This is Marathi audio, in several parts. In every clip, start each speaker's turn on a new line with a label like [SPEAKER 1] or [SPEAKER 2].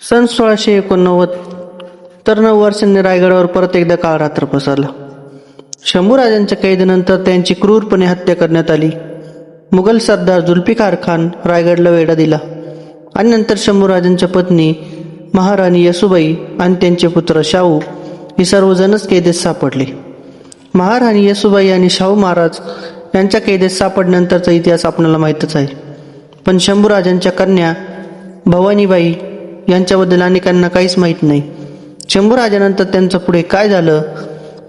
[SPEAKER 1] सन सोळाशे एकोणनव्वद तर नऊ वर्षांनी रायगडावर परत एकदा काळ रात्र पसरला. शंभूराजांच्या कैदेनंतर त्यांची क्रूरपणे हत्या करण्यात आली. मुघल सरदार जुल्फिकार खान रायगडला वेढा दिला आणि नंतर शंभूराजांच्या पत्नी महाराणी येसुबाई आणि त्यांचे पुत्र शाहू ही सर्वजणच कैदेत सापडले. महाराणी येसुबाई आणि शाहू महाराज यांच्या कैदेत सापडल्यानंतरचा इतिहास आपल्याला माहीतच आहे. पण शंभूराजांच्या कन्या भवानीबाई यांच्याबद्दल अनेकांना काहीच माहीत नाही. शंभूराजानंतर त्यांचं पुढे काय झालं?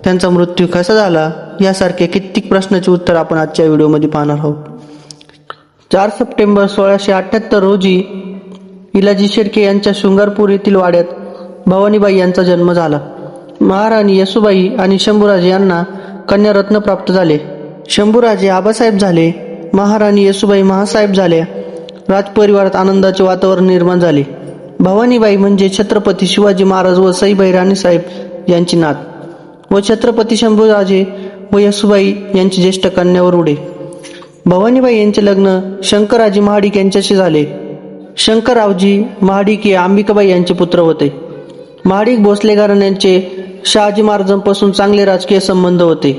[SPEAKER 1] त्यांचा मृत्यू कसा झाला? यासारख्या कित्येक प्रश्नाचे उत्तर आपण आजच्या व्हिडिओमध्ये पाहणार आहोत. चार सप्टेंबर सोळाशे अठ्ठ्याहत्तर रोजी इलाजी शेडके यांच्या शृंगारपूर येथील वाड्यात भवानीबाई यांचा जन्म झाला. महाराणी येसुबाई आणि शंभूराजे यांना कन्यारत्न प्राप्त झाले. शंभूराजे आबासाहेब झाले महाराणी येसुबाई महासाहेब झाल्या राजपरिवारात आनंदाचे वातावरण निर्माण झाले. भवानीबाई म्हणजे छत्रपती शिवाजी महाराज व सईबाई राणीसाहेब यांची नात व छत्रपती शंभूराजे व यसूबाई यांची ज्येष्ठ कन्यावर उडे भवानीबाई यांचे लग्न शंकराजी महाडिक यांच्याशी झाले. शंकररावजी महाडिक हे अंबिकाबाई यांचे पुत्र होते. महाडिक भोसले घराण्यांचे शहाजी महाराजांपासून चांगले राजकीय संबंध होते.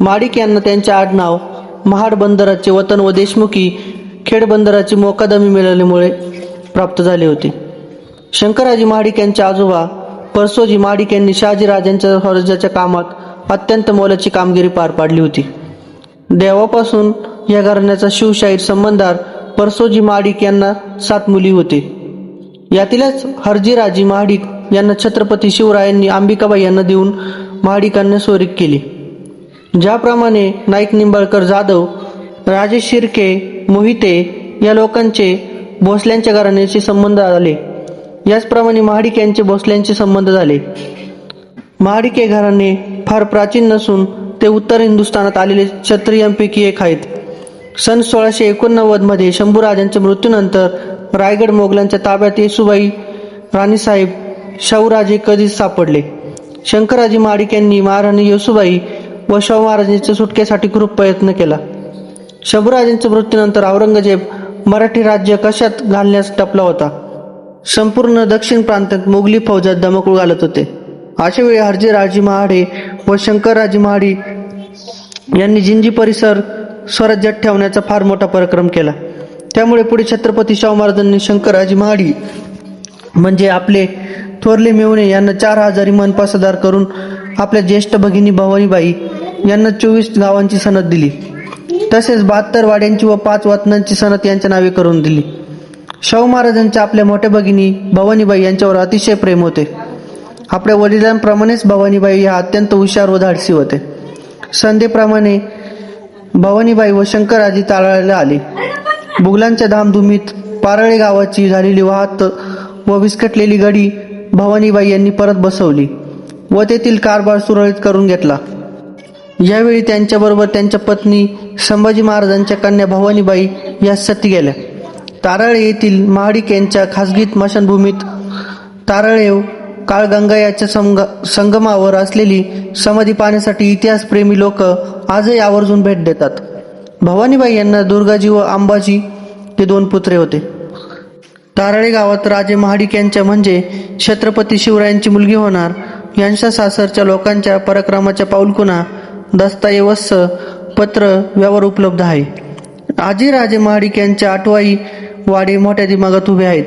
[SPEAKER 1] महाडिक यांना त्यांचे आडनाव महाड बंदराचे वतन व देशमुखी खेड बंदराची मोकादमी मिळाल्यामुळे प्राप्त झाले होते. शंकराजी महाडिक यांचे आजोबा परसोजी महाडिक यांनी शहाजी राजांच्या स्वराज्याच्या कामात अत्यंत मोलाची कामगिरी पार पाडली होती. देवापासून या घराण्याचा शिवशाहीर संबंधार परसोजी महाडिक यांना सात मुली होते. यातीलच हरजीराजी महाडिक यांना छत्रपती शिवरायांनी अंबिकाबाई यांना देऊन महाडिकांना सोरीक केली. ज्याप्रमाणे नाईक निंबाळकर जाधव राजेश शिर्के मोहिते या लोकांचे भोसल्यांच्या घराण्याशी संबंध आले. याचप्रमाणे महाडिक यांचे भोसल्यांचे संबंध झाले. महाडिक हे घराणे फार प्राचीन नसून ते उत्तर हिंदुस्थानात आलेले क्षत्रियांपैकी एक आहेत. सन सोळाशे एकोणनव्वदमध्ये शंभूराजांच्या मृत्यूनंतर रायगड मोगलांच्या ताब्यात येसुबाई राणीसाहेब शाहूराजे कधीच सापडले. शंकराजी महाडिक यांनी महाराणी येसुबाई व शाहू महाराजांच्या सुटकेसाठी खूप प्रयत्न केला. शंभूराजांच्या मृत्यूनंतर औरंगजेब मराठी राज्य कशात घालण्यास टपला होता? संपूर्ण दक्षिण प्रांतात मोगली फौजात दमकूळ घालत होते. अशा वेळी हरजीराजे महाडे व शंकरराजे महाडी यांनी जिंजी परिसर स्वराज्यात ठेवण्याचा फार मोठा पराक्रम केला. त्यामुळे पुढे छत्रपती शाहू महाराजांनी शंकरराजे महाडी म्हणजे आपले थोरले मेवणे यांना चार हजारी मनपासदार करून आपल्या ज्येष्ठ भगिनी भवानीबाई यांना चोवीस गावांची सनद दिली. तसेच बहात्तर वाड्यांची व पाच वतनांची सनद यांच्या नावे करून दिली. शाहू महाराजांच्या आपल्या मोठ्या भगिनी भवानीबाई यांच्यावर अतिशय प्रेम होते. आपल्या वडिलांप्रमाणेच भवानीबाई ह्या अत्यंत हुशार व धाडसी होते. संध्येप्रमाणे भवानीबाई व शंकरराजे ताळायला आले. बुगलांच्या धामधुमीत पारळे गावाची झालेली वाहत व विस्कटलेली गडी भवानीबाई यांनी परत बसवली व तेथील कारभार सुरळीत करून घेतला. यावेळी त्यांच्याबरोबर त्यांच्या पत्नी संभाजी महाराजांच्या कन्या भवानीबाई या सती गेल्या. तारळे येथील महाडिक यांच्या खासगी स्मशानभूमीत तारळेव काळगंगा याच्या संग संगमावर असलेली समाधी पाहण्यासाठी इतिहासप्रेमी लोक आजही आवर्जून भेट देतात. भवानीबाई यांना दुर्गाजी व अंबाजी हे दोन पुत्रे होते. तारळे गावात राजे महाडिक यांच्या म्हणजे छत्रपती शिवरायांची मुलगी होणार यांच्या सासरच्या लोकांच्या पराक्रमाच्या पाऊलखुणा दस्तऐवज पत्र व्यवहार उपलब्ध आहे. आजी राजे महाडिक यांच्या आठवाई वाडे मोठ्या दिमागात उभे आहेत.